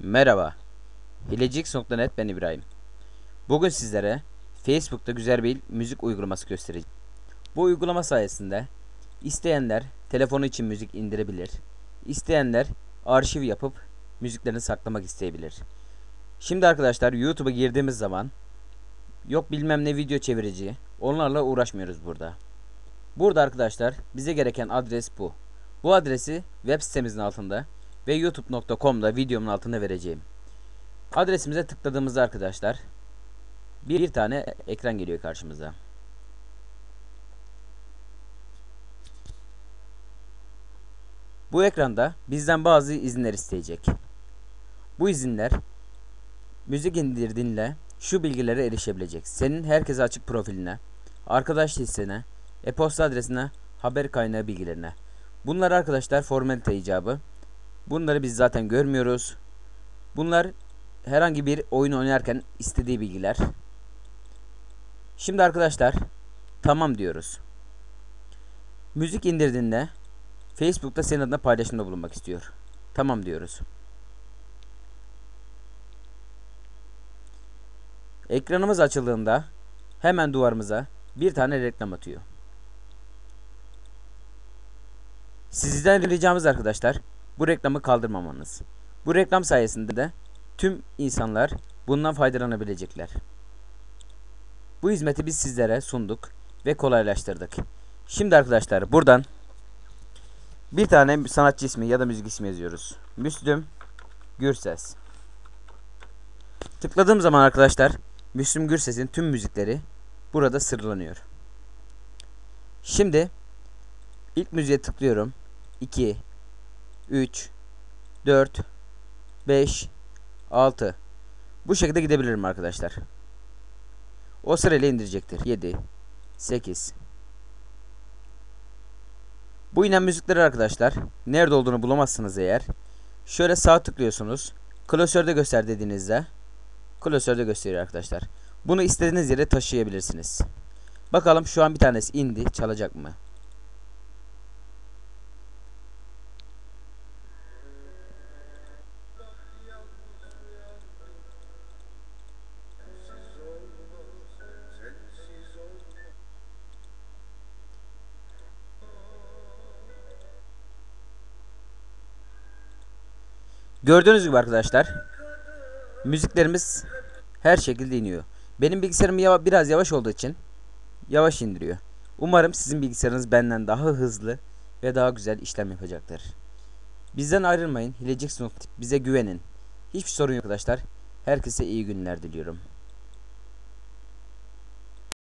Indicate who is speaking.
Speaker 1: Merhaba. Hileciks.net ben İbrahim. Bugün sizlere Facebook'ta güzel bir müzik uygulaması göstereceğim. Bu uygulama sayesinde isteyenler telefonu için müzik indirebilir. İsteyenler arşiv yapıp müziklerini saklamak isteyebilir. Şimdi arkadaşlar YouTube'a girdiğimiz zaman yok bilmem ne video çevirici onlarla uğraşmıyoruz burada. Burada arkadaşlar bize gereken adres bu. Bu adresi web sitemizin altında ve youtube.com'da videomun altında vereceğim. Adresimize tıkladığımızda arkadaşlar bir tane ekran geliyor karşımıza. Bu ekranda bizden bazı izinler isteyecek. Bu izinler müzik indirdiğinle şu bilgilere erişebilecek. Senin herkese açık profiline, arkadaş listene, e-posta adresine, haber kaynağı bilgilerine. Bunlar arkadaşlar formalite icabı. Bunları biz zaten görmüyoruz. Bunlar herhangi bir oyun oynarken istediği bilgiler. Şimdi arkadaşlar tamam diyoruz. Müzik indirdiğinde Facebook'ta senin adına paylaşımda bulunmak istiyor. Tamam diyoruz. Ekranımız açıldığında hemen duvarımıza bir tane reklam atıyor. Sizden ricamız arkadaşlar bu reklamı kaldırmamanız. Bu reklam sayesinde de tüm insanlar bundan faydalanabilecekler. Bu hizmeti biz sizlere sunduk ve kolaylaştırdık. Şimdi arkadaşlar buradan bir tane sanatçı ismi ya da müzik ismi yazıyoruz. Müslüm Gürses. Tıkladığım zaman arkadaşlar Müslüm Gürses'in tüm müzikleri burada sıralanıyor. Şimdi ilk müziğe tıklıyorum. 2 3 4 5 6 Bu şekilde gidebilirim arkadaşlar. O sırayla indirecektir. 7 8 Bu inen müzikleri arkadaşlar nerede olduğunu bulamazsınız eğer şöyle sağ tıklıyorsunuz. Klasörde göster dediğinizde klasörde gösteriyor arkadaşlar. Bunu istediğiniz yere taşıyabilirsiniz. Bakalım şu an bir tanesi indi çalacak mı? Gördüğünüz gibi arkadaşlar müziklerimiz her şekilde iniyor. Benim bilgisayarım yava- biraz yavaş olduğu için yavaş indiriyor. Umarım sizin bilgisayarınız benden daha hızlı ve daha güzel işlem yapacaktır. Bizden ayrılmayın. Hilecik Bize güvenin. Hiçbir sorun yok arkadaşlar. Herkese iyi günler diliyorum.